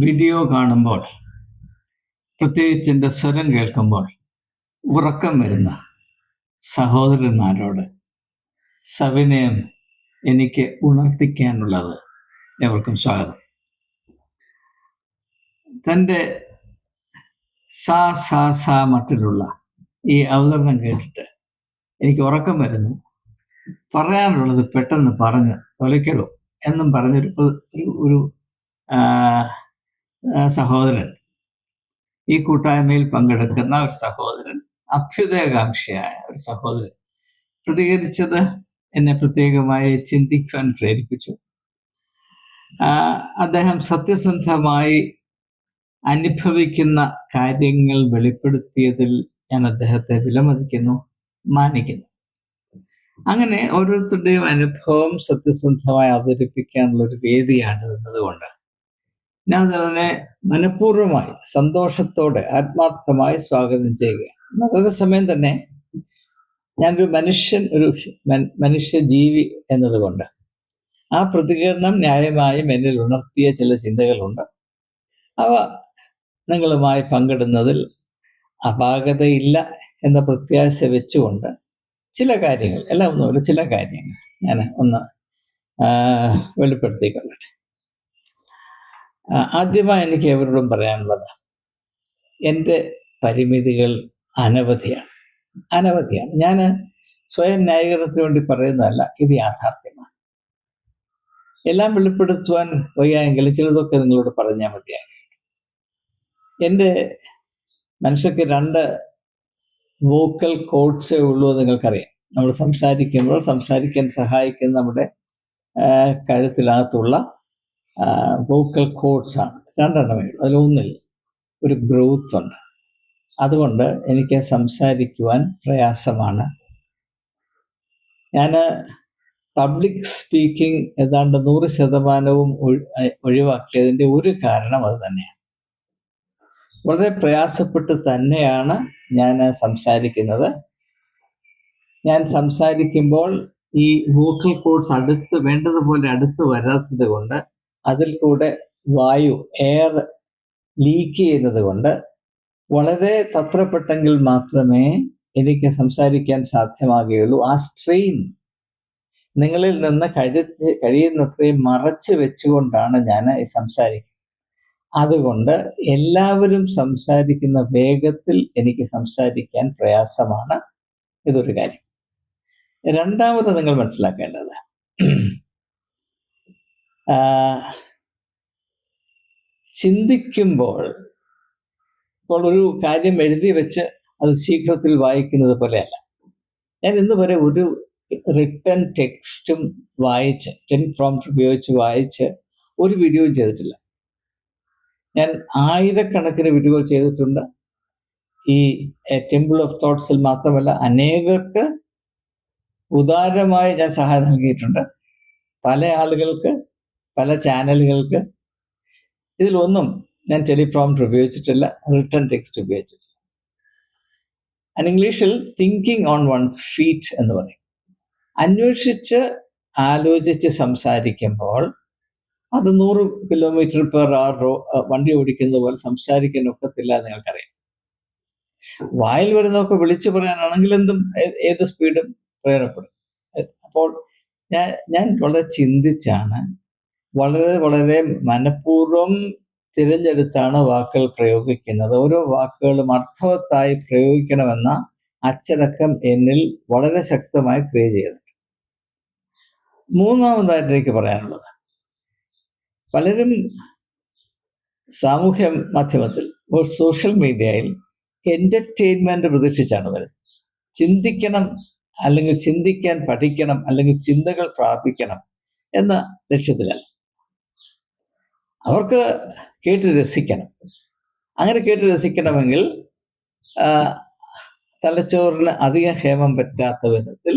Video കാണുമ്പോൾ പ്രത്യേകിച്ച് എന്റെ സ്വരം കേൾക്കുമ്പോൾ ഉറക്കം വരുന്ന സഹോദരന്മാരോട് സവിനയം എനിക്ക് ഉണർത്തിക്കാനുള്ളത് എവർക്കും സ്വാഗതം. തന്റെ സാ സാ സാ മട്ടിലുള്ള ഈ അവതരണം കേട്ടിട്ട് എനിക്ക് ഉറക്കം വരുന്നു. പറയാനുള്ളത് പെട്ടെന്ന് പറഞ്ഞ് തൊലയ്ക്കടൂ എന്നും പറഞ്ഞൊരു ഒരു ഒരു സഹോദരൻ. ഈ കൂട്ടായ്മയിൽ പങ്കെടുക്കുന്ന ഒരു സഹോദരൻ അഭ്യുദയകാംക്ഷിയായ ഒരു സഹോദരൻ പ്രതികരിച്ചത് എന്നെ പ്രത്യേകമായി ചിന്തിക്കുവാൻ പ്രേരിപ്പിച്ചു. അദ്ദേഹം സത്യസന്ധമായി അനുഭവിക്കുന്ന കാര്യങ്ങൾ വെളിപ്പെടുത്തിയതിൽ ഞാൻ അദ്ദേഹത്തെ വിലമതിക്കുന്നു മാനിക്കുന്നു. അങ്ങനെ ഓരോരുത്തരുടെയും അനുഭവം സത്യസന്ധമായി അവതരിപ്പിക്കാനുള്ള ഒരു വേദിയാണ് എന്നതുകൊണ്ട് ഞാൻ അതിനെ മനഃപൂർവമായി സന്തോഷത്തോടെ ആത്മാർത്ഥമായി സ്വാഗതം ചെയ്യുകയാണ് അതേസമയം തന്നെ ഞാനൊരു മനുഷ്യൻ ഒരു മനുഷ്യ ജീവി എന്നതുകൊണ്ട് ആ പ്രതികരണം ന്യായമായും എന്നിൽ ഉണർത്തിയ ചില ചിന്തകളുണ്ട്. അവ നിങ്ങളുമായി പങ്കിടുന്നതിൽ അപാകതയില്ല എന്ന പ്രത്യാശ വെച്ചുകൊണ്ട് ചില കാര്യങ്ങൾ എല്ലാം ഒന്നുമില്ല ചില കാര്യങ്ങൾ ഞാൻ ഒന്ന് വെളിപ്പെടുത്തിക്കൊള്ളട്ടെ. ആദ്യമായി എനിക്ക് എവരോടും പറയാനുള്ളത് എന്റെ പരിമിതികൾ അനവധിയാണ്. അനവധിയാണ്. ഞാൻ സ്വയം ന്യായീകരണത്തിന് വേണ്ടി പറയുന്നതല്ല ഇത് യാഥാർത്ഥ്യമാണ്. എല്ലാം വെളിപ്പെടുത്തുവാൻ വയ്യായെങ്കിൽ ചിലതൊക്കെ നിങ്ങളോട് പറഞ്ഞാൽ മതിയായി എന്റെ മനുഷ്യർക്ക് രണ്ട് വോക്കൽ കോഡ്സേ ഉള്ളൂ നിങ്ങൾക്കറിയാം. നമ്മൾ സംസാരിക്കുമ്പോൾ സംസാരിക്കാൻ സഹായിക്കുന്ന നമ്മുടെ കഴുത്തിനകത്തുള്ള വോക്കൽ കോഡ്സ് ആണ്. ഉള്ളൂ. അതിലൊന്നിൽ ഒരു ഗ്രോത്ത് ഉണ്ട്. അതുകൊണ്ട് എനിക്ക് സംസാരിക്കുവാൻ പ്രയാസമാണ്. ഞാൻ പബ്ലിക് സ്പീക്കിംഗ് ഏതാണ്ട് നൂറ് ശതമാനവും ഒഴി- ഒഴിവാക്കിയതിന്റെ ഒരു കാരണം അത് തന്നെയാണ്. വളരെ പ്രയാസപ്പെട്ട് തന്നെയാണ് ഞാൻ സംസാരിക്കുന്നത്. ഞാൻ സംസാരിക്കുമ്പോൾ ഈ വോക്കൽ കോഡ്സ് അടുത്ത് വേണ്ടതുപോലെ അടുത്ത് വരാത്തത് കൊണ്ട് അതിൽ കൂടെ വായു എയർ ലീക്ക് ചെയ്യുന്നത് കൊണ്ട് വളരെ തത്രപ്പെട്ടെങ്കിൽ മാത്രമേ എനിക്ക് സംസാരിക്കാൻ സാധ്യമാകുകയുള്ളൂ. ആ സ്ട്രെയിൻ നിങ്ങളിൽ നിന്ന് കഴിച്ച് കഴിയുന്നത്രയും മറച്ചു വെച്ചുകൊണ്ടാണ് ഞാൻ സംസാരിക്കുന്നത്. അതുകൊണ്ട് എല്ലാവരും സംസാരിക്കുന്ന വേഗത്തിൽ എനിക്ക് സംസാരിക്കാൻ പ്രയാസമാണ്. ഇതൊരു കാര്യം. രണ്ടാമത് നിങ്ങൾ മനസ്സിലാക്കേണ്ടത് ചിന്തിക്കുമ്പോൾ ഇപ്പോൾ ഒരു കാര്യം എഴുതി വെച്ച് അത് ശീഘ്രത്തിൽ വായിക്കുന്നത് പോലെയല്ല. ഞാൻ ഇന്ന് വരെ ഒരു റിട്ടേൺ ടെക്സ്റ്റും വായിച്ച് ടെൻ പ്രോംപ്റ്റ് ഉപയോഗിച്ച് വായിച്ച് ഒരു വീഡിയോയും ചെയ്തിട്ടില്ല. ഞാൻ ആയിരക്കണക്കിന് വീഡിയോ ചെയ്തിട്ടുണ്ട്. ഈ ടെമ്പിൾ ഓഫ് തോട്ട്സിൽ മാത്രമല്ല അനേകർക്ക് ഉദാരമായി ഞാൻ സഹായം നൽകിയിട്ടുണ്ട്. പല ആളുകൾക്ക് പല ചാനലുകൾക്ക് ഇതിലൊന്നും ഞാൻ ടെലിപ്രോംപ്റ്റർ ഉപയോഗിച്ചിട്ടില്ല റിട്ടേൺ ടെക്സ്റ്റ് ഉപയോഗിച്ചിട്ടില്ല. അൻ ഇംഗ്ലീഷിൽ തിങ്കിങ് ഓൺ വൺസ് ഫീറ്റ് എന്ന് പറയും. അന്വേഷിച്ച് ആലോചിച്ച് സംസാരിക്കുമ്പോൾ അത് നൂറ് കിലോമീറ്റർ പെർ ആർ റോ വണ്ടി ഓടിക്കുന്നത് പോലെ സംസാരിക്കാൻ ഒക്കത്തില്ല നിങ്ങൾക്കറിയാം. വായിൽ വരുന്നതൊക്കെ വിളിച്ചു പറയാനാണെങ്കിൽ എന്തും ഏത് സ്പീഡും പ്രയോജനപ്പെടും. അപ്പോൾ ഞാൻ ഞാൻ വളരെ ചിന്തിച്ചാണ് വളരെ വളരെ മനഃപൂർവം തിരഞ്ഞെടുത്താണ് വാക്കുകൾ പ്രയോഗിക്കുന്നത്. ഓരോ വാക്കുകളും അർത്ഥവത്തായി പ്രയോഗിക്കണമെന്ന അച്ചടക്കം എന്നിൽ വളരെ ശക്തമായി ക്രിയ ചെയ്തിട്ടുണ്ട് മൂന്നാമതായിട്ട് എനിക്ക് പറയാനുള്ളത്. പലരും സാമൂഹ്യ മാധ്യമത്തിൽ സോഷ്യൽ മീഡിയയിൽ എന്റർടൈൻമെന്റ് പ്രതീക്ഷിച്ചാണ് വരുന്നത്. ചിന്തിക്കണം അല്ലെങ്കിൽ ചിന്തിക്കാൻ പഠിക്കണം അല്ലെങ്കിൽ ചിന്തകൾ പ്രാപിക്കണം എന്ന ലക്ഷ്യത്തിലല്ല അവർക്ക് കേട്ട് രസിക്കണം. അങ്ങനെ കേട്ട് രസിക്കണമെങ്കിൽ തലച്ചോറിന് അധികം ഹേമം പറ്റാത്ത വിധത്തിൽ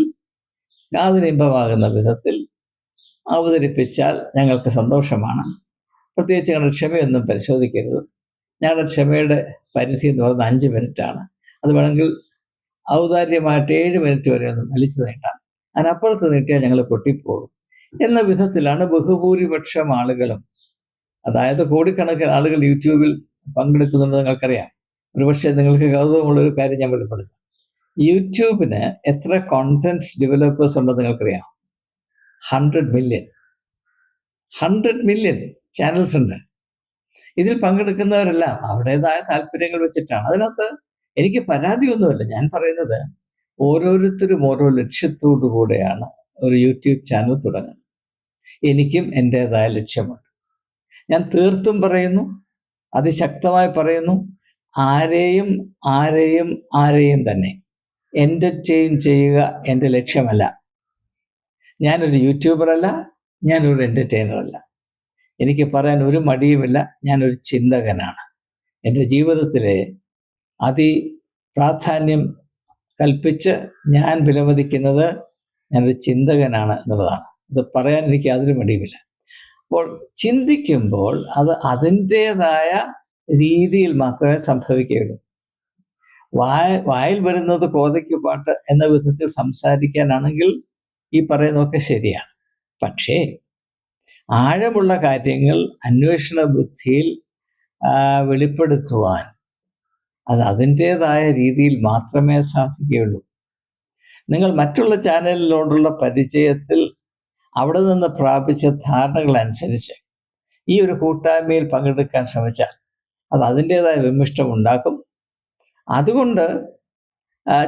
കാതിനിമ്പമാകുന്ന വിധത്തിൽ അവതരിപ്പിച്ചാൽ ഞങ്ങൾക്ക് സന്തോഷമാണ്. പ്രത്യേകിച്ച് ഞങ്ങളുടെ ക്ഷമയൊന്നും പരിശോധിക്കരുത്. ഞങ്ങളുടെ ക്ഷമയുടെ പരിധി എന്ന് പറയുന്നത് അഞ്ച് മിനിറ്റാണ്. അത് വേണമെങ്കിൽ ഔദാര്യമായിട്ട് ഏഴ് മിനിറ്റ് വരെ ഒന്ന് വലിച്ചു നീട്ടാം. അതിനപ്പുറത്ത് നീട്ടിയാൽ ഞങ്ങൾ പൊട്ടിപ്പോകും. എന്ന വിധത്തിലാണ് ബഹുഭൂരിപക്ഷം ആളുകളും അതായത് കോടിക്കണക്കിന് ആളുകൾ യൂട്യൂബിൽ പങ്കെടുക്കുന്നുണ്ട് നിങ്ങൾക്കറിയാം. ഒരുപക്ഷെ നിങ്ങൾക്ക് കൗതുകമുള്ള ഒരു കാര്യം ഞാൻ വെളിപ്പെടുത്താം. യൂട്യൂബിന് എത്ര കോണ്ടന്റ് ഡെവലപ്പേഴ്സ് ഉണ്ടെന്ന് നിങ്ങൾക്കറിയാം? Hundred million hundred million channels ഉണ്ട്. ഇതിൽ പങ്കെടുക്കുന്നവരെല്ലാം അവരുടേതായ താല്പര്യങ്ങൾ വെച്ചിട്ടാണ്. അതിനകത്ത് എനിക്ക് പരാതിയൊന്നുമില്ല. ഞാൻ പറയുന്നത് ഓരോരുത്തരും ഓരോ ലക്ഷ്യത്തോടു കൂടെയാണ് ഒരു യൂട്യൂബ് ചാനൽ തുടങ്ങുന്നത്. എനിക്കും എന്റെതായ ലക്ഷ്യമുണ്ട്. ഞാൻ തീർത്തും പറയുന്നു അതിശക്തമായി പറയുന്നു ആരെയും ആരെയും ആരെയും തന്നെ എന്റർടൈൻ ചെയ്യുക എന്റെ ലക്ഷ്യമല്ല. ഞാനൊരു യൂട്യൂബറല്ല ഞാനൊരു എന്റർടൈനറല്ല എനിക്ക് പറയാൻ ഒരു മടിയുമില്ല ഞാനൊരു ചിന്തകനാണ്. എന്റെ ജീവിതത്തിലെ അതി പ്രാധാന്യം കൽപ്പിച്ച് ഞാൻ വിലമതിക്കുന്നത് ഞാനൊരു ചിന്തകനാണ് എന്നുള്ളതാണ്. ഇത് പറയാൻ എനിക്ക് യാതൊരു മടിയുമില്ല. അപ്പോൾ ചിന്തിക്കുമ്പോൾ അത് അതിന്റെതായ രീതിയിൽ മാത്രമേ സംഭവിക്കുകയുള്ളൂ. വായ വായിൽ വരുന്നത് കോതയ്ക്ക് പാട്ട് എന്ന വിധത്തിൽ സംസാരിക്കാനാണെങ്കിൽ ഈ പറയുന്നതൊക്കെ ശരിയാണ്. പക്ഷേ ആഴമുള്ള കാര്യങ്ങൾ അന്വേഷണ ബുദ്ധിയിൽ വെളിപ്പെടുത്തുവാൻ അത് അതിന്റെതായ രീതിയിൽ മാത്രമേ സാധിക്കുകയുള്ളൂ. നിങ്ങൾ മറ്റുള്ള ചാനലിനോടുള്ള പരിചയത്തിൽ അവിടെ നിന്ന് പ്രാപിച്ച ധാരണകൾ അനുസരിച്ച് ഈ ഒരു കൂട്ടായ്മയിൽ പങ്കെടുക്കാൻ ശ്രമിച്ചാൽ അത് അതിന്റെതായ വിമിഷ്ടം ഉണ്ടാക്കും. അതുകൊണ്ട്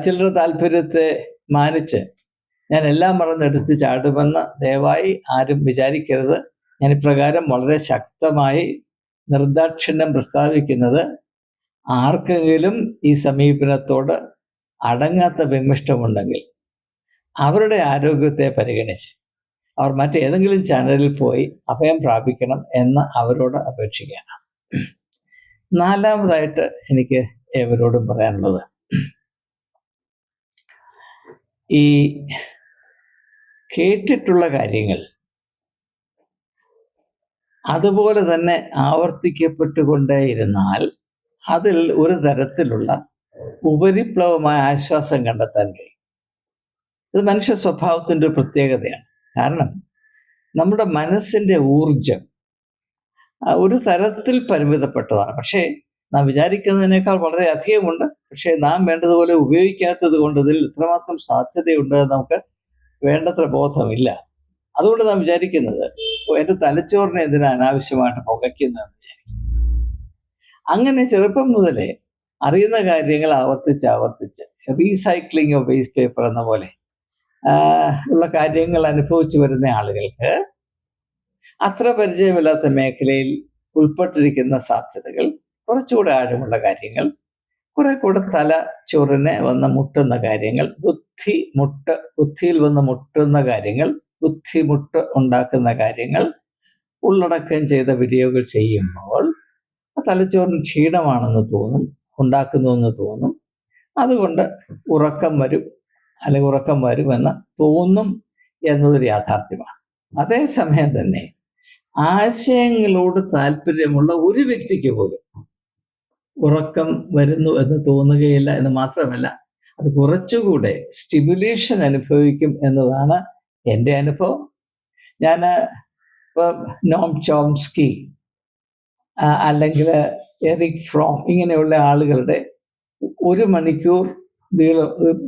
ചിലരുടെ താല്പര്യത്തെ മാനിച്ച് ഞാൻ എല്ലാം മറന്നെടുത്ത് ചാടുമെന്ന് ദയവായി ആരും വിചാരിക്കരുത്. ഞാൻ ഇപ്രകാരം വളരെ ശക്തമായി നിർദാക്ഷിണ്യം പ്രസ്താവിക്കുന്നത് ആർക്കെങ്കിലും ഈ സമീപനത്തോട് അടങ്ങാത്ത വിമിഷ്ടമുണ്ടെങ്കിൽ അവരുടെ ആരോഗ്യത്തെ പരിഗണിച്ച് അവർ മറ്റേതെങ്കിലും ചാനലിൽ പോയി അഭയം പ്രാപിക്കണം എന്ന് അവരോട് അപേക്ഷിക്കാനാണ് നാലാമതായിട്ട് എനിക്ക് ഏവരോടും പറയാനുള്ളത്. ഈ കേട്ടിട്ടുള്ള കാര്യങ്ങൾ അതുപോലെ തന്നെ ആവർത്തിക്കപ്പെട്ടുകൊണ്ടേയിരുന്നാൽ അതിൽ ഒരു തരത്തിലുള്ള ഉപരിപ്ലവമായ ആശ്വാസം കണ്ടെത്താൻ കഴിയും. ഇത് മനുഷ്യ സ്വഭാവത്തിന്റെ ഒരു പ്രത്യേകതയാണ്. കാരണം നമ്മുടെ മനസ്സിന്റെ ഊർജം ഒരു തരത്തിൽ പരിമിതപ്പെട്ടതാണ്. പക്ഷേ നാം വിചാരിക്കുന്നതിനേക്കാൾ വളരെ അധികമുണ്ട്. പക്ഷേ നാം വേണ്ടതുപോലെ ഉപയോഗിക്കാത്തത് കൊണ്ട് ഇതിൽ ഇത്രമാത്രം സാധ്യതയുണ്ട് നമുക്ക് വേണ്ടത്ര ബോധമില്ല. അതുകൊണ്ട് നാം വിചാരിക്കുന്നത് എന്റെ തലച്ചോറിനെ എന്തിനാ അനാവശ്യമായിട്ട് പുകയ്ക്കുന്നതെന്ന് വിചാരിക്കും. അങ്ങനെ ചെറുപ്പം മുതലേ അറിയുന്ന കാര്യങ്ങൾ ആവർത്തിച്ച് ആവർത്തിച്ച് റീസൈക്ലിംഗ് ഓഫ് വേസ്റ്റ് പേപ്പർ എന്ന പോലെ ഉള്ള കാര്യങ്ങൾ അനുഭവിച്ചു വരുന്ന ആളുകൾക്ക് അത്ര പരിചയമില്ലാത്ത മേഖലയിൽ ഉൾപ്പെട്ടിരിക്കുന്ന സാധ്യതകൾ കുറച്ചുകൂടെ ആഴമുള്ള കാര്യങ്ങൾ കുറെ കൂടെ തല ചൊറിനെ വന്ന് മുട്ടുന്ന കാര്യങ്ങൾ ബുദ്ധി മുട്ട് ബുദ്ധിയിൽ വന്ന് മുട്ടുന്ന കാര്യങ്ങൾ ബുദ്ധിമുട്ട് ഉണ്ടാക്കുന്ന കാര്യങ്ങൾ ഉള്ളടക്കം ചെയ്ത വീഡിയോകൾ ചെയ്യുമ്പോൾ തലച്ചോറിന് ക്ഷീണമാണെന്ന് തോന്നും ഉണ്ടാക്കുന്നു എന്ന് തോന്നും. അതുകൊണ്ട് ഉറക്കം വരും അല്ലെങ്കിൽ ഉറക്കം വരുമെന്ന് തോന്നും എന്നതൊരു യാഥാർത്ഥ്യമാണ്. അതേസമയം തന്നെ ആശയങ്ങളോട് താല്പര്യമുള്ള ഒരു വ്യക്തിക്ക് പോലും ഉറക്കം വരുന്നു എന്ന് തോന്നുകയില്ല എന്ന് മാത്രമല്ല അത് കുറച്ചുകൂടെ സ്റ്റിമുലേഷൻ അനുഭവിക്കും എന്നതാണ് എന്റെ അനുഭവം. ഞാൻ ഇപ്പം നോം ചോംസ്കി അല്ലെങ്കിൽ എറിക് ഫ്രോം ഇങ്ങനെയുള്ള ആളുകളുടെ ഒരു മണിക്കൂർ നീള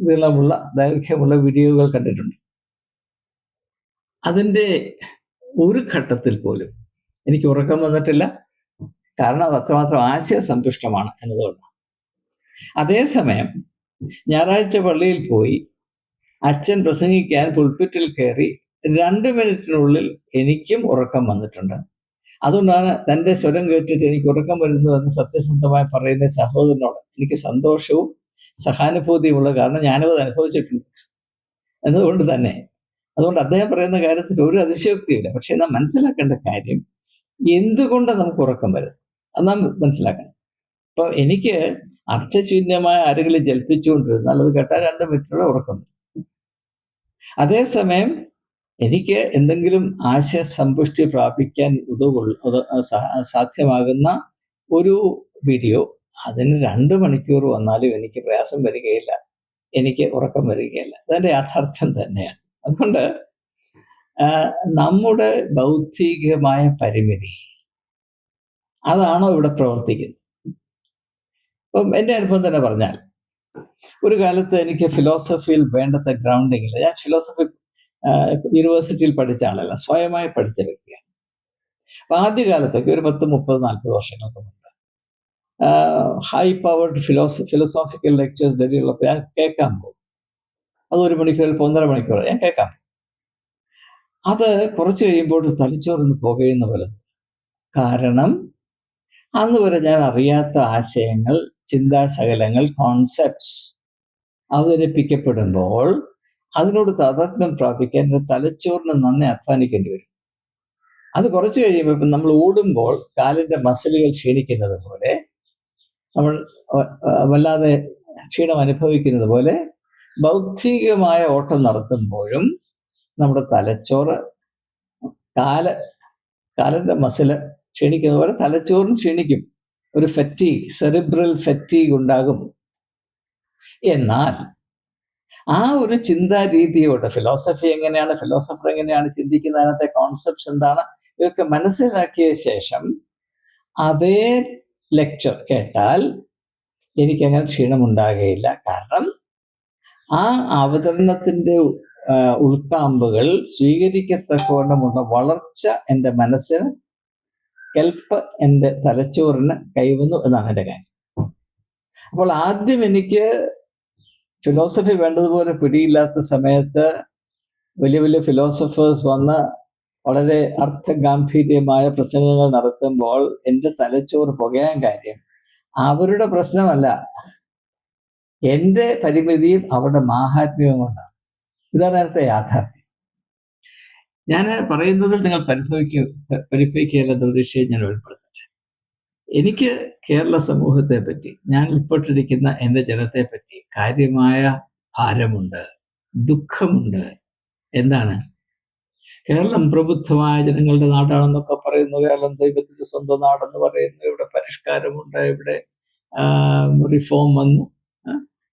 നീളമുള്ള ദൈർഘ്യമുള്ള വീഡിയോകൾ കണ്ടിട്ടുണ്ട്. അതിന്റെ ഒരു ഘട്ടത്തിൽ പോലും എനിക്ക് ഉറക്കം വന്നിട്ടില്ല. കാരണം അത് അത്രമാത്രം ആശയസന്തുഷ്ടമാണ് എന്നതുകൊണ്ട് അതേസമയം ഞായറാഴ്ച പള്ളിയിൽ പോയി അച്ഛൻ പ്രസംഗിക്കാൻ പുൽപ്പിറ്റിൽ കയറി രണ്ട് മിനിറ്റിനുള്ളിൽ എനിക്കും ഉറക്കം വന്നിട്ടുണ്ട്. അതുകൊണ്ടാണ് തന്റെ സ്വരം കേട്ടിട്ട് എനിക്ക് ഉറക്കം വരുന്നു എന്ന് സത്യസന്ധമായി പറയുന്ന സഹോദരനോട് എനിക്ക് സന്തോഷവും സഹാനുഭൂതിയുമുള്ള കാരണം ഞാനും അത് അനുഭവിച്ചിട്ടുണ്ട്. എന്നതുകൊണ്ട് തന്നെ. അതുകൊണ്ട് അദ്ദേഹം പറയുന്ന കാര്യത്തിൽ ഒരു അതിശയോക്തിയില്ല പക്ഷെ നാം മനസ്സിലാക്കേണ്ട കാര്യം എന്തുകൊണ്ട് നമുക്ക് ഉറക്കം വരും? അത് നാം മനസ്സിലാക്കണം. ഇപ്പൊ എനിക്ക് അർത്ഥശൂന്യമായ ആരെങ്കിലും ജൽപ്പിച്ചുകൊണ്ടിരുന്നാൽ അത് കേട്ടാൽ രണ്ട് മിനിറ്റുള്ള ഉറക്കം വരും. അതേസമയം എനിക്ക് എന്തെങ്കിലും ആശയസമ്പുഷ്ടി പ്രാപിക്കാൻ ഉതകൊള്ള സാധ്യമാകുന്ന ഒരു വീഡിയോ അതിന് രണ്ട് മണിക്കൂർ വന്നാലും എനിക്ക് പ്രയാസം വരികയില്ല. എനിക്ക് ഉറക്കം വരികയില്ല. അതിന്റെ യാഥാർത്ഥ്യം തന്നെയാണ്. അതുകൊണ്ട് നമ്മുടെ ബൗദ്ധികമായ പരിമിതി അതാണോ ഇവിടെ പ്രവർത്തിക്കുന്നത്? ഇപ്പം എന്റെ അനുഭവം തന്നെ പറഞ്ഞാൽ ഒരു കാലത്ത് എനിക്ക് ഫിലോസഫിയിൽ വേണ്ടത്ര ഗ്രൗണ്ടിങ് ഇല്ല. ഞാൻ ഫിലോസഫി യൂണിവേഴ്സിറ്റിയിൽ പഠിച്ച ആളല്ല. സ്വയമായി പഠിച്ച വ്യക്തിയാണ്. അപ്പൊ ആദ്യകാലത്തൊക്കെ ഒരു പത്ത് മുപ്പത് നാൽപ്പത് വർഷങ്ങൾക്ക് മുമ്പ് high powered philosophy philosophical lectures ഡൽഹിയിലുള്ളപ്പോൾ ഞാൻ കേൾക്കാൻ പോകും. അത് ഒരു മണിക്കൂർ ചിലപ്പോൾ ഒന്നര മണിക്കൂർ ഞാൻ കേൾക്കാം അത് കുറച്ച് കഴിയുമ്പോൾ തലച്ചോറിന്ന് പുകയുന്ന പോലെ. കാരണം അന്ന് വരെ ഞാൻ അറിയാത്ത ആശയങ്ങൾ ചിന്താശകലങ്ങൾ കോൺസെപ്റ്റ്സ് അവതരിപ്പിക്കപ്പെടുമ്പോൾ അതിനോട് താതാത്മ്യം പ്രാപിക്കാൻ തലച്ചോറിന് നന്നെ അധ്വാനിക്കേണ്ടി വരും. അത് കുറച്ച് കഴിയുമ്പോൾ നമ്മൾ ഓടുമ്പോൾ കാലിന്റെ മസിലുകൾ ക്ഷീണിക്കുന്നത് പോലെ നമ്മൾ വല്ലാതെ ക്ഷീണം അനുഭവിക്കുന്നത് പോലെ ബൗദ്ധികമായ ഓട്ടം നടത്തുമ്പോഴും നമ്മുടെ തലച്ചോറ് കാല കാലിന്റെ മസിൽ ക്ഷീണിക്കുന്ന പോലെ തലച്ചോറും ക്ഷീണിക്കും. ഒരു ഫറ്റീഗ് സെറിബ്രൽ ഫറ്റീഗ് ഉണ്ടാകും. എന്നാൽ ആ ഒരു ചിന്താ രീതിയോട് ഫിലോസഫി എങ്ങനെയാണ് ഫിലോസഫർ എങ്ങനെയാണ് ചിന്തിക്കുന്നത് അതിനകത്തെ കോൺസെപ്റ്റ്സ് എന്താണ് ഇതൊക്കെ മനസ്സിലാക്കിയ ശേഷം അതേ ലെക്ചർ കേട്ടാൽ എനിക്കങ്ങനെ ക്ഷീണമുണ്ടാകുകയില്ല കാരണം ആ അവതരണത്തിന്റെ ഉൾക്കാമ്പുകൾ സ്വീകരിക്കത്തക്കവണ്ണമുള്ള വളർച്ച എന്റെ മനസ്സിന് കെൽപ്പ് എന്റെ തലച്ചോറിന് കൈവന്നു എന്നാണ് എന്റെ കാര്യം. അപ്പോൾ ആദ്യം എനിക്ക് ഫിലോസഫി വേണ്ടതുപോലെ പിടിയില്ലാത്ത സമയത്ത് വലിയ വലിയ ഫിലോസഫേഴ്സ് വന്ന് വളരെ അർത്ഥഗാംഭീര്യമായ പ്രസംഗങ്ങൾ നടത്തുമ്പോൾ എന്റെ തലച്ചോറ് പുകയാൻ കാര്യം. അവരുടെ പ്രശ്നമല്ല. എന്റെ പരിമിതിയും അവരുടെ മാഹാത്മ്യവും കൊണ്ടാണ്. ഇതാണ് നേരത്തെ യാഥാർത്ഥ്യം. ഞാൻ പറയുന്നതിൽ നിങ്ങൾ പരിഭവിക്കുക പരിഭവിക്കുകയല്ല പ്രതീക്ഷയെ ഞാൻ വെളിപ്പെടുത്തട്ടെ. എനിക്ക് കേരള സമൂഹത്തെ പറ്റി ഞാൻ ഉൾപ്പെട്ടിരിക്കുന്ന എന്റെ ജനത്തെ പറ്റി കാര്യമായ ഭാരമുണ്ട് ദുഃഖമുണ്ട്. എന്താണ്? കേരളം പ്രബുദ്ധമായ ജനങ്ങളുടെ നാടാണെന്നൊക്കെ പറയുന്നു. കേരളം ദൈവത്തിന്റെ സ്വന്തം നാടെന്ന് പറയുന്നു. ഇവിടെ പരിഷ്കാരമുണ്ട്. ഇവിടെ റിഫോം വന്നു.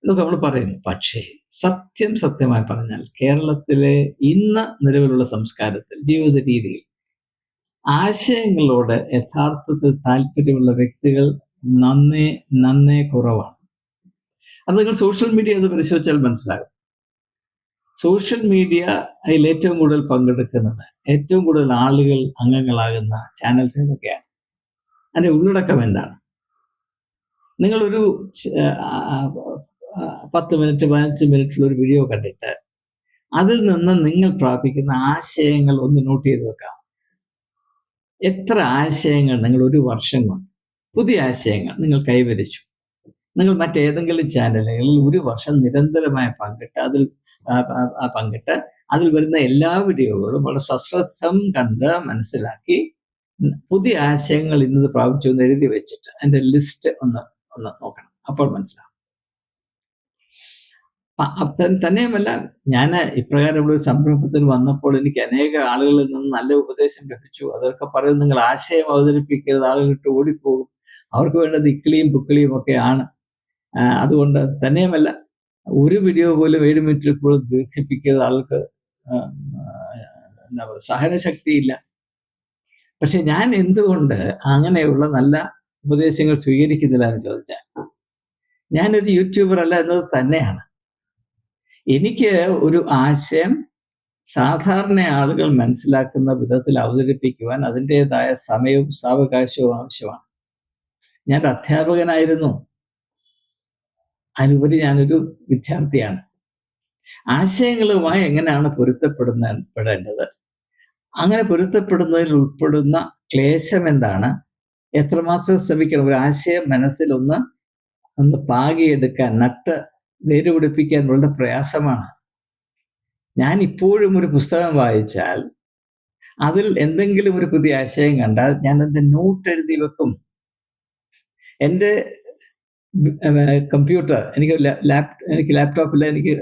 എന്നൊക്കെ നമ്മൾ പറയുന്നു. പക്ഷേ സത്യം സത്യമായി പറഞ്ഞാൽ കേരളത്തിലെ ഇന്ന് നിലവിലുള്ള സംസ്കാരത്തിൽ ജീവിത രീതിയിൽ ആശയങ്ങളോട് യഥാർത്ഥത്തിൽ താല്പര്യമുള്ള വ്യക്തികൾ നന്നേ നന്നേ കുറവാണ്. അത് നിങ്ങൾ സോഷ്യൽ മീഡിയ അത് പരിശോധിച്ചാൽ മനസ്സിലാകും. സോഷ്യൽ മീഡിയ അതിൽ ഏറ്റവും കൂടുതൽ പങ്കെടുക്കുന്നത് ഏറ്റവും കൂടുതൽ ആളുകൾ അംഗങ്ങളാകുന്ന ചാനൽസ് ഏതൊക്കെയാണ്? അതിന്റെ ഉള്ളടക്കം എന്താണ്? നിങ്ങളൊരു പത്ത് മിനിറ്റ് പതിനഞ്ച് മിനിറ്റുള്ള ഒരു വീഡിയോ കണ്ടിട്ട് അതിൽ നിന്ന് നിങ്ങൾ പ്രാപിക്കുന്ന ആശയങ്ങൾ ഒന്ന് നോട്ട് ചെയ്ത് വെക്കാം. എത്ര ആശയങ്ങൾ നിങ്ങൾ ഒരു വർഷം കൊണ്ട് പുതിയ ആശയങ്ങൾ നിങ്ങൾ കൈവരിച്ചു? നിങ്ങൾ മറ്റേതെങ്കിലും ചാനലുകളിൽ ഒരു വർഷം നിരന്തരമായി പങ്കിട്ട് അതിൽ പങ്കിട്ട് അതിൽ വരുന്ന എല്ലാ വീഡിയോകളും വളരെ സശ്രദ്ധം കണ്ട് മനസ്സിലാക്കി പുതിയ ആശയങ്ങൾ ഇന്നത് പ്രാപിച്ചു എന്ന് എഴുതി വെച്ചിട്ട് അതിന്റെ ലിസ്റ്റ് ഒന്ന് ഒന്ന് നോക്കണം. അപ്പോൾ മനസ്സിലാവും. തന്നെയുമല്ല ഞാൻ ഇപ്രകാരമുള്ള ഒരു സംരംഭത്തിൽ വന്നപ്പോൾ എനിക്ക് അനേക ആളുകളിൽ നിന്ന് നല്ല ഉപദേശം ലഭിച്ചു. അതൊക്കെ പറയുന്നത് നിങ്ങൾ ആശയം അവതരിപ്പിക്കരുത് ആളുകൾ ഇട്ട് ഓടിപ്പോകും. അവർക്ക് വേണ്ടത് ഇക്കിളിയും പുക്കിളിയും ഒക്കെയാണ് അതുകൊണ്ട് തന്നെയുമല്ല. ഒരു വീഡിയോ പോലും ഏഴ് മിനിറ്റിൽ കൂടുതൽ ദീർഘിപ്പിക്കുന്ന ആൾക്ക് എന്താ പറയുക സഹനശക്തിയില്ല. പക്ഷെ ഞാൻ എന്തുകൊണ്ട് അങ്ങനെയുള്ള നല്ല ഉപദേശങ്ങൾ സ്വീകരിക്കുന്നില്ല എന്ന് ചോദിച്ചാൽ ഞാനൊരു യൂട്യൂബർ അല്ല എന്നത് തന്നെയാണ്. എനിക്ക് ഒരു ആശയം സാധാരണ ആളുകൾ മനസ്സിലാക്കുന്ന വിധത്തിൽ അവതരിപ്പിക്കുവാൻ അതിന്റെതായ സമയവും സാവകാശവും ആവശ്യമാണ്. ഞാൻ അധ്യാപകനായിരുന്നു. അതിനുപരി ഞാനൊരു വിദ്യാർത്ഥിയാണ്. ആശയങ്ങളുമായി എങ്ങനെയാണ് പൊരുത്തപ്പെടുന്ന പെടേണ്ടത്? അങ്ങനെ പൊരുത്തപ്പെടുന്നതിൽ ഉൾപ്പെടുന്ന ക്ലേശം എന്താണ്? എത്രമാത്രം ശ്രമിക്കണം? ഒരു ആശയം മനസ്സിലൊന്ന് ഒന്ന് പാകിയെടുക്കാൻ നട്ട് വേര് പിടിപ്പിക്കാൻ വളരെ പ്രയാസമാണ്. ഞാൻ ഇപ്പോഴും ഒരു പുസ്തകം വായിച്ചാൽ അതിൽ എന്തെങ്കിലും ഒരു പുതിയ ആശയം കണ്ടാൽ ഞാൻ എന്റെ നോട്ട് എഴുതി വെക്കും. എന്റെ കമ്പ്യൂട്ടർ. എനിക്ക് ലാപ് എനിക്ക് ലാപ്ടോപ്പില്ല എനിക്ക്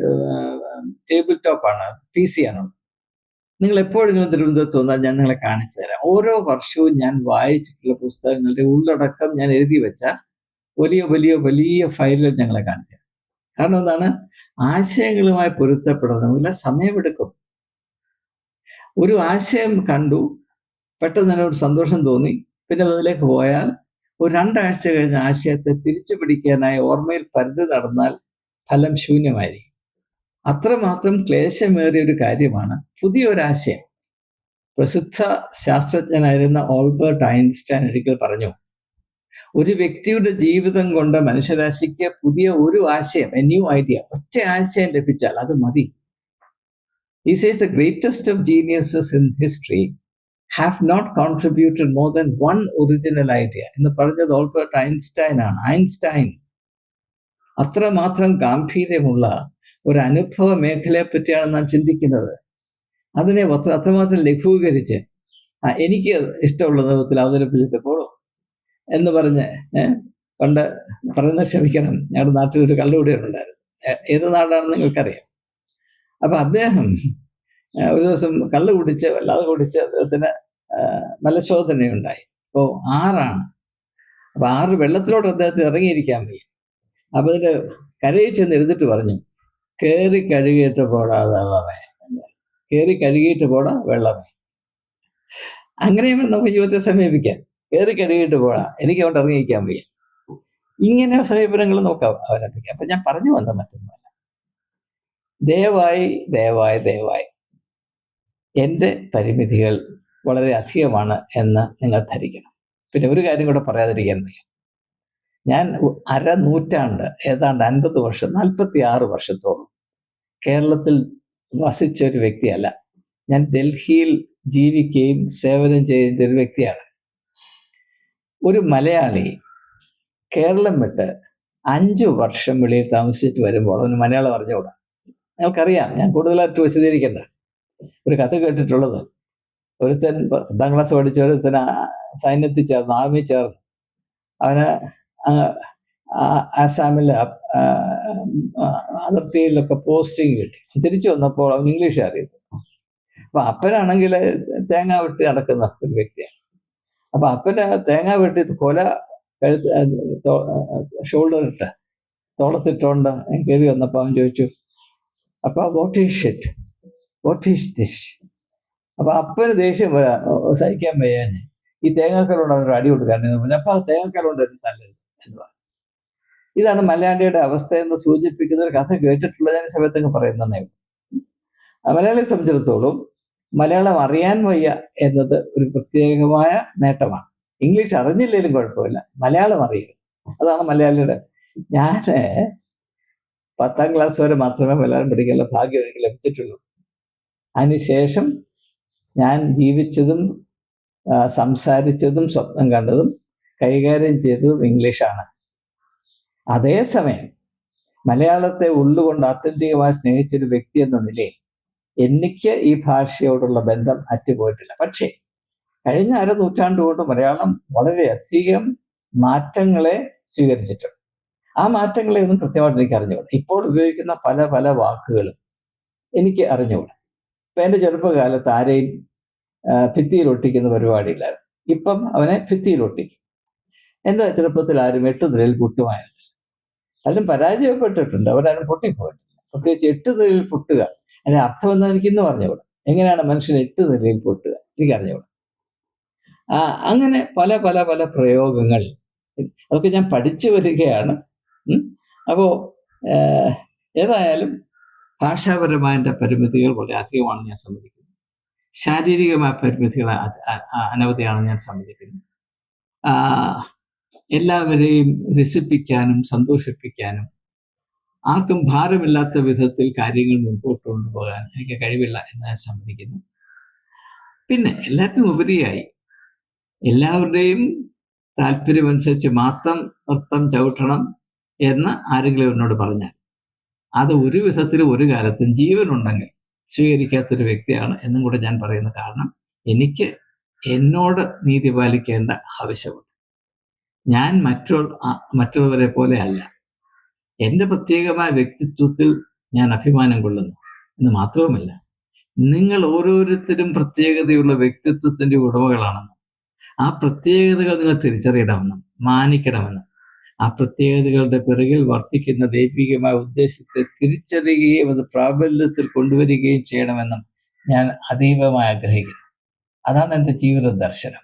ടേബിൾ ടോപ്പാണ് പി സി ആണ്. നിങ്ങൾ എപ്പോഴെങ്കിലും തിരുവനന്തപുരത്ത് വന്നാൽ ഞാൻ നിങ്ങളെ കാണിച്ചു തരാം. ഓരോ വർഷവും ഞാൻ വായിച്ചിട്ടുള്ള പുസ്തകങ്ങളുടെ ഉള്ളടക്കം ഞാൻ എഴുതി വെച്ച വലിയ വലിയ വലിയ ഫയലുകൾ ഞങ്ങളെ കാണിച്ചു കാരണം എന്താണ്? ആശയങ്ങളുമായി പൊരുത്തപ്പെടണമെങ്കിൽ സമയമെടുക്കും. ഒരു ആശയം കണ്ടു പെട്ടെന്ന് തന്നെ ഒരു സന്തോഷം തോന്നി പിന്നെ അതിലേക്ക് പോയാൽ ഒരു രണ്ടാഴ്ച കഴിഞ്ഞ ആശയത്തെ തിരിച്ചു പിടിക്കാനായി ഓർമ്മയിൽ പരിധി നടന്നാൽ ഫലം ശൂന്യമായിരിക്കും. അത്രമാത്രം ക്ലേശമേറിയ ഒരു കാര്യമാണ് പുതിയൊരാശയം പ്രസിദ്ധ ശാസ്ത്രജ്ഞനായിരുന്ന ഓൾബർട്ട് ഐൻസ്റ്റൈൻ ഒരിക്കൽ പറഞ്ഞു ഒരു വ്യക്തിയുടെ ജീവിതം കൊണ്ട് മനുഷ്യരാശിക്ക് പുതിയ ഒരു ആശയം എ ന്യൂ ഐഡിയ ഒറ്റ ആശയം ലഭിച്ചാൽ അത് മതി. Is is the greatest of geniuses in history have not contributed more than one original idea എന്ന് പറഞ്ഞത് ഓൾബർട്ട് ഐൻസ്റ്റൈൻ ആണ്. ഐൻസ്റ്റൈൻ അത്രമാത്രം ഗാംഭീര്യമുള്ള ഒരു അനുഭവ മേഖലയെ പറ്റിയാണ് നാം ചിന്തിക്കുന്നത്. അതിനെ അത്ര അത്രമാത്രം ലഘൂകരിച്ച് എനിക്ക് ഇഷ്ടമുള്ള നിറത്തിൽ അവതരിപ്പിച്ചിട്ടപ്പോൾ എന്ന് പറഞ്ഞ് പണ്ട് പറയുന്ന ക്ഷമിക്കണം. ഞങ്ങളുടെ നാട്ടിൽ ഒരു കള്ളുകൂടിയുണ്ടായിരുന്നു ഏത് നാടാണെന്ന് നിങ്ങൾക്കറിയാം. അപ്പൊ അദ്ദേഹം ഒരു ദിവസം കള്ള് കുടിച്ച് വല്ലാതെ കുടിച്ച് അദ്ദേഹത്തിന് മലശോധനയുണ്ടായി അപ്പോ ആറാണ്. അപ്പൊ ആറ് വെള്ളത്തിലോട്ട് അദ്ദേഹത്തിന് ഇറങ്ങിയിരിക്കാൻ വയ്യ. അപ്പൊ അതിന്റെ കരയിൽ ചെന്ന് ഇരുന്നിട്ട് പറഞ്ഞു കയറി കഴുകിയിട്ട് പോടാ വെള്ളമേ. കയറി കഴുകിയിട്ട് പോടാ വെള്ളമേ. അങ്ങനെയും നമുക്ക് ജീവിതത്തെ സമീപിക്കാം. കയറി കഴുകിയിട്ട് പോടാ എനിക്ക് അവിടെ ഇറങ്ങിയിരിക്കാൻ വയ്യ. ഇങ്ങനെ സമീപനങ്ങൾ നോക്കാം അവലംബിക്കാം. അപ്പൊ ഞാൻ പറഞ്ഞു വന്ന മറ്റൊന്നുമല്ല. ദയവായി ദയവായി ദയവായി എന്റെ പരിമിതികൾ വളരെ അധികമാണ് എന്ന് നിങ്ങൾ ധരിക്കണം. പിന്നെ ഒരു കാര്യം കൂടെ പറയാതിരിക്കാൻ വയ്യ. ഞാൻ അര നൂറ്റാണ്ട് ഏതാണ്ട് അൻപത് വർഷം നാൽപ്പത്തി ആറ് വർഷത്തോളം കേരളത്തിൽ വസിച്ച ഒരു വ്യക്തിയല്ല. ഞാൻ ഡൽഹിയിൽ ജീവിക്കുകയും സേവനം ചെയ്യുന്ന ഒരു വ്യക്തിയാണ്. ഒരു മലയാളി കേരളം വിട്ട് അഞ്ചു വർഷം വെളിയിൽ താമസിച്ചിട്ട് വരുമ്പോൾ അവന് മലയാളം അറിഞ്ഞുകൂടാ? നിങ്ങൾക്കറിയാം ഞാൻ കൂടുതലായിട്ട് വിശദീകരിക്കണ്ട. ഒരു കഥ കേട്ടിട്ടുള്ളത്. ഒരുത്തൻ പത്താം ക്ലാസ് പഠിച്ച ഒരുത്തൻ സൈന്യത്തിൽ ചേർന്ന് ആർമി ചേർന്ന്. അവന് ആസാമിലെ അതിർത്തിയിലൊക്കെ പോസ്റ്റിംഗ് കിട്ടി. തിരിച്ചു വന്നപ്പോൾ അവൻ ഇംഗ്ലീഷ് അറിയുന്നു. അപ്പൊ അപ്പനാണെങ്കിൽ തേങ്ങ വെട്ടി നടക്കുന്ന ഒരു വ്യക്തിയാണ്. അപ്പൊ അപ്പന് തേങ്ങ വെട്ടി കൊല ഷോൾഡർ ഇട്ട് തോളത്തിട്ടോണ്ട് കയറി വന്നപ്പോൾ അവൻ ചോദിച്ചു അപ്പൊ വോട്ട് ഈസ് ഷിറ്റ് ഡിഷ് അപ്പൊ അപ്പന് ദേഷ്യം വരാ. സഹിക്കാൻ വയ്യാന് ഈ തേങ്ങാക്കലുണ്ട് അവനൊരു അടി കൊടുക്കാൻ പറഞ്ഞു അപ്പൊ ആ തേങ്ങാക്കലുണ്ട് നല്ലത്. എന്ന് പറഞ്ഞു. ഇതാണ് മലയാളിയുടെ അവസ്ഥ എന്ന് സൂചിപ്പിക്കുന്ന ഒരു കഥ കേട്ടിട്ടുള്ള ഞാൻ സമയത്തൊക്കെ പറയുന്നതേ മലയാളിയെ സംബന്ധിച്ചിടത്തോളം മലയാളം അറിയാൻ വയ്യ എന്നത് ഒരു പ്രത്യേകമായ നേട്ടമാണ്. ഇംഗ്ലീഷ് അറിഞ്ഞില്ലെങ്കിലും കുഴപ്പമില്ല. മലയാളം അറിയുക അതാണ് മലയാളിയുടെ. ഞാൻ പത്താം ക്ലാസ് വരെ മാത്രമേ മലയാളം പഠിക്കാനുള്ള ഭാഗ്യം എനിക്ക് ലഭിച്ചിട്ടുള്ളൂ. അതിനുശേഷം ഞാൻ ജീവിച്ചതും സംസാരിച്ചതും സ്വപ്നം കണ്ടതും കൈകാര്യം ചെയ്തതും ഇംഗ്ലീഷാണ്. അതേസമയം മലയാളത്തെ ഉള്ളുകൊണ്ട് ആത്യന്തികമായി സ്നേഹിച്ചൊരു വ്യക്തി എന്ന നിലയിൽ എനിക്ക് ഈ ഭാഷയോടുള്ള ബന്ധം അറ്റുപോയിട്ടില്ല. പക്ഷേ കഴിഞ്ഞ അര നൂറ്റാണ്ട് കൊണ്ട് മലയാളം വളരെയധികം മാറ്റങ്ങളെ സ്വീകരിച്ചിട്ടുണ്ട്. ആ മാറ്റങ്ങളെ ഒന്നും കൃത്യമായിട്ട് എനിക്ക് അറിഞ്ഞുകൂടാ. ഇപ്പോൾ ഉപയോഗിക്കുന്ന പല പല വാക്കുകളും എനിക്ക് അറിഞ്ഞുകൂടാ. എന്റെ ചെറുപ്പകാലത്ത് ആരെയും ഭിത്തിയിൽ ഒട്ടിക്കുന്ന പരിപാടിയില്ലായിരുന്നു. ഇപ്പം അവനെ ഭിത്തിയിൽ ഒട്ടിക്കും. എന്റെ ചെറുപ്പത്തിൽ ആരും എട്ട് നിലയിൽ പൊട്ടുമായിരുന്നില്ല. പലരും പരാജയപ്പെട്ടിട്ടുണ്ട്. അവരാരും പൊട്ടിപ്പോയിട്ടില്ല. പ്രത്യേകിച്ച് എട്ട് നിലയിൽ പൊട്ടുക. അതിന് അർത്ഥം എന്താ എനിക്ക് ഇന്ന് പറഞ്ഞുകൂടാ. എങ്ങനെയാണ് മനുഷ്യൻ എട്ട് നിലയിൽ പൊട്ടുക? എനിക്ക് അറിഞ്ഞുകൂടാ. ആ അങ്ങനെ പല പല പല പ്രയോഗങ്ങൾ. അതൊക്കെ ഞാൻ പഠിച്ചു വരികയാണ്. അപ്പോ ഏതായാലും ഭാഷാപരമായ പരിമിതികൾ വളരെ അധികമാണ് ഞാൻ സമ്മതിക്കുന്നത്. ശാരീരികമായ പരിമിതികൾ അനവധിയാണ് ഞാൻ സമ്മതിക്കുന്നത്. എല്ലാവരെയും രസിപ്പിക്കാനും സന്തോഷിപ്പിക്കാനും ആർക്കും ഭാരമില്ലാത്ത വിധത്തിൽ കാര്യങ്ങൾ മുൻപോട്ട് കൊണ്ടുപോകാൻ എനിക്ക് കഴിവില്ല എന്ന് ഞാൻ സമ്മതിക്കുന്നു. പിന്നെ എല്ലാത്തിനും ഉപരിയായി എല്ലാവരുടെയും താല്പര്യമനുസരിച്ച് മാത്രം നൃത്തം ചവിട്ടണം എന്ന് ആരെങ്കിലും എന്നോട് പറഞ്ഞാൽ അത് ഒരു വിധത്തിൽ ഒരു കാലത്തും ജീവനുണ്ടെങ്കിൽ സ്വീകരിക്കാത്തൊരു വ്യക്തിയാണ് എന്നും കൂടെ ഞാൻ പറയുന്ന കാരണം എനിക്ക് എന്നോട് നീതി പാലിക്കേണ്ട ആവശ്യമുണ്ട്. ഞാൻ മറ്റുള്ള മറ്റുള്ളവരെ പോലെ അല്ല. എന്റെ പ്രത്യേകമായ വ്യക്തിത്വത്തിൽ ഞാൻ അഭിമാനം കൊള്ളുന്നു എന്ന് മാത്രവുമല്ല നിങ്ങൾ ഓരോരുത്തരും പ്രത്യേകതയുള്ള വ്യക്തിത്വത്തിന്റെ ഉടമകളാണെന്നും ആ പ്രത്യേകതകൾ നിങ്ങൾ തിരിച്ചറിയണമെന്നും മാനിക്കണമെന്നും ആ പ്രത്യേകതകളുടെ പിറകിൽ വർത്തിക്കുന്ന ദൈവികമായ ഉദ്ദേശത്തെ തിരിച്ചറിയുകയും അത് പ്രാബല്യത്തിൽ കൊണ്ടുവരികയും ചെയ്യണമെന്നും ഞാൻ അതീവമായി ആഗ്രഹിക്കുന്നു. അതാണ് എന്റെ ജീവിത ദർശനം.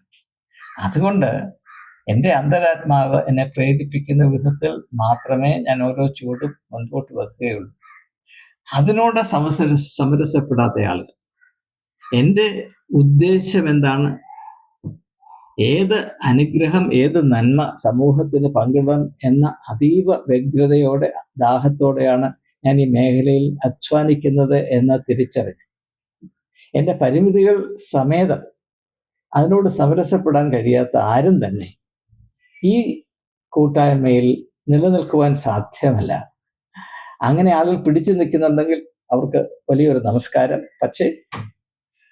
അതുകൊണ്ട് എന്റെ അന്തരാത്മാവ് എന്നെ പ്രേരിപ്പിക്കുന്ന വിധത്തിൽ മാത്രമേ ഞാൻ ഓരോ ചുവടും മുൻപോട്ട് വെക്കുകയുള്ളൂ. അതിനോട് സമസര സമരസപ്പെടാത്ത ആളുകൾ. എന്റെ ഉദ്ദേശം എന്താണ്? ഏത് അനുഗ്രഹം ഏത് നന്മ സമൂഹത്തിന് പങ്കിടണം എന്ന അതീവ വ്യഗ്രതയോടെ ദാഹത്തോടെയാണ് ഞാൻ ഈ മേഖലയിൽ അധ്വാനിക്കുന്നത് എന്ന് തിരിച്ചറിഞ്ഞു എന്റെ പരിമിതികൾ സമേതം. അതിനോട് സമരസപ്പെടാൻ കഴിയാത്ത ആരും തന്നെ ഈ കൂട്ടായ്മയിൽ നിലനിൽക്കുവാൻ സാധ്യമല്ല. അങ്ങനെ ആളുകൾ പിടിച്ചു നിൽക്കുന്നുണ്ടെങ്കിൽ അവർക്ക് വലിയൊരു നമസ്കാരം. പക്ഷേ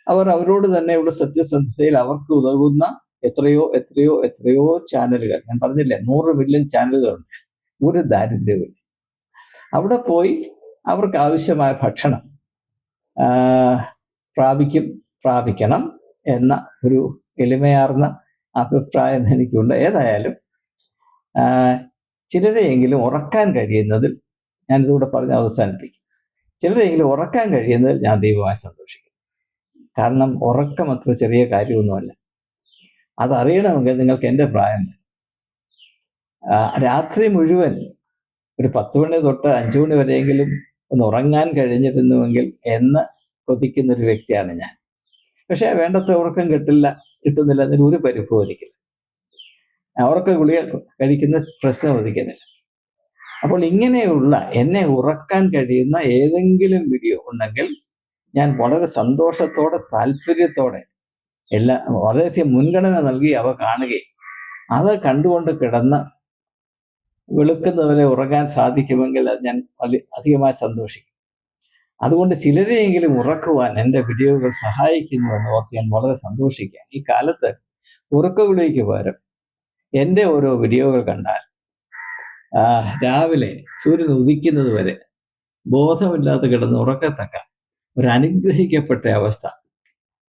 അവർ അവരോട് തന്നെയുള്ള സത്യസന്ധതയിൽ അവർക്ക് ഉതകുന്ന എത്രയോ എത്രയോ എത്രയോ ചാനലുകൾ ഞാൻ പറഞ്ഞില്ലേ നൂറ് മില്യൺ ചാനലുകളുണ്ട് ഒരു ദാരിദ്ര്യമില്ല അവിടെ പോയി അവർക്ക് ആവശ്യമായ ഭക്ഷണം പ്രാപിക്കും പ്രാപിക്കണം എന്ന ഒരു എളിമയാർന്ന അഭിപ്രായം എനിക്കുണ്ട്. ഏതായാലും ചിലരെയെങ്കിലും ഉറക്കാൻ കഴിയുന്നതിൽ ഞാനിതുകൂടെ പറഞ്ഞ് അവസാനിപ്പിക്കും. ചിലരെയെങ്കിലും ഉറക്കാൻ കഴിയുന്നതിൽ ഞാൻ ദൈവമായി സന്തോഷിക്കും. കാരണം ഉറക്കം അത്ര ചെറിയ കാര്യമൊന്നുമല്ല. അതറിയണമെങ്കിൽ നിങ്ങൾക്ക് എന്റെ പ്രായം രാത്രി മുഴുവൻ ഒരു പത്ത് മണി തൊട്ട് അഞ്ചു മണി വരെയെങ്കിലും ഒന്ന് ഉറങ്ങാൻ കഴിഞ്ഞിരുന്നുവെങ്കിൽ എന്ന് കൊതിക്കുന്ന ഒരു വ്യക്തിയാണ് ഞാൻ. പക്ഷേ വേണ്ടത്ര ഉറക്കം കിട്ടില്ല കിട്ടുന്നില്ല അതിന് ഒരു പരിഭവം ഒരിക്കലും. അവർക്ക് ഗുളിക കഴിക്കുന്ന പ്രശ്നം ഒതുക്കുന്നില്ല അപ്പോൾ ഇങ്ങനെയുള്ള എന്നെ ഉറക്കാൻ കഴിയുന്ന ഏതെങ്കിലും വീഡിയോ ഉണ്ടെങ്കിൽ ഞാൻ വളരെ സന്തോഷത്തോടെ താല്പര്യത്തോടെ എല്ലാ വളരെയധികം മുൻഗണന നൽകി അവ കാണുകയും അത് കണ്ടുകൊണ്ട് കിടന്ന് വെളുക്കുന്നവരെ ഉറങ്ങാൻ സാധിക്കുമെങ്കിൽ അത് ഞാൻ അധികമായി സന്തോഷിക്കും. അതുകൊണ്ട് ചിലരെയെങ്കിലും ഉറക്കുവാൻ എന്റെ വീഡിയോകൾ സഹായിക്കുന്നു എന്ന് ഓർത്ത് ഞാൻ വളരെ സന്തോഷിക്കുകയാണ് ഈ കാലത്ത് ഉറക്കവിളിക്ക് പകരം എന്റെ ഓരോ വീഡിയോകൾ കണ്ടാൽ രാവിലെ സൂര്യൻ ഉദിക്കുന്നത് വരെ ബോധമില്ലാതെ കിടന്ന് ഉറക്കത്തക്ക ഒരു അനുഗ്രഹിക്കപ്പെട്ട അവസ്ഥ.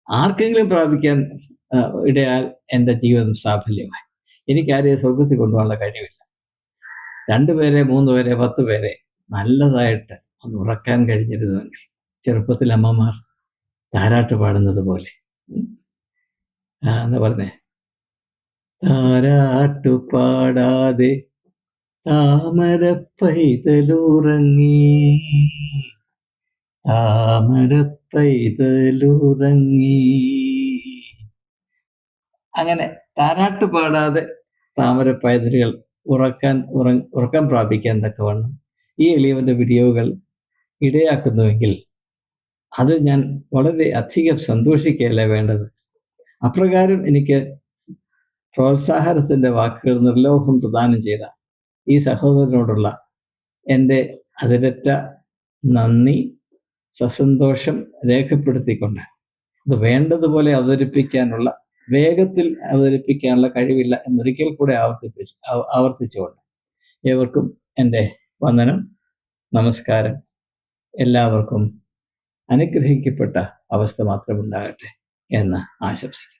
ആർക്കെങ്കിലും പ്രാപിക്കാൻ ഇടയാൽ എന്റെ ജീവിതം സാഫല്യമായി. എനിക്കാരെയും സ്വർഗത്തിൽ കൊണ്ടുപോകാനുള്ള കഴിവില്ല. രണ്ടുപേരെ മൂന്ന് പേരെ പത്ത് പേരെ നല്ലതായിട്ട് ഒന്ന് ഉറക്കാൻ കഴിഞ്ഞിരുന്നുവെങ്കിൽ ചെറുപ്പത്തിൽ അമ്മമാർ താരാട്ട് പാടുന്നത് പോലെ. എന്ന് പറഞ്ഞേ? താരാട്ടു പാടാതെ താമര പൈതലുറങ്ങി. താമര പൈതലുറങ്ങി അങ്ങനെ താരാട്ട് പാടാതെ താമര പൈതലുകൾ ഉറക്കാൻ ഉറ ഉറക്കം പ്രാപിക്കാൻ തക്കവണ്ണം ഈ എളിയവന്റെ വീഡിയോകൾ ഇടയാക്കുന്നുവെങ്കിൽ അത് ഞാൻ വളരെ അധികം സന്തോഷിക്കുകയല്ല വേണ്ടത്? അപ്രകാരം എനിക്ക് പ്രോത്സാഹനത്തിന്റെ വാക്കുകൾ നിർലോഭം പ്രദാനം ചെയ്ത ഈ സഹോദരനോടുള്ള എന്റെ അതിരറ്റ നന്ദി സസന്തോഷം രേഖപ്പെടുത്തിക്കൊണ്ട്. അത് വേണ്ടതുപോലെ അവതരിപ്പിക്കാനുള്ള വേഗത്തിൽ അവതരിപ്പിക്കാനുള്ള കഴിവില്ല എന്നൊരിക്കൽ കൂടെ ആവർത്തിപ്പിച്ച് ആവർത്തിച്ചുകൊണ്ട് ഏവർക്കും എന്റെ വന്ദനം നമസ്കാരം. എല്ലാവർക്കും അനുഗ്രഹിക്കപ്പെട്ട അവസ്ഥ മാത്രമുണ്ടാകട്ടെ എന്ന് ആശംസിക്കുന്നു.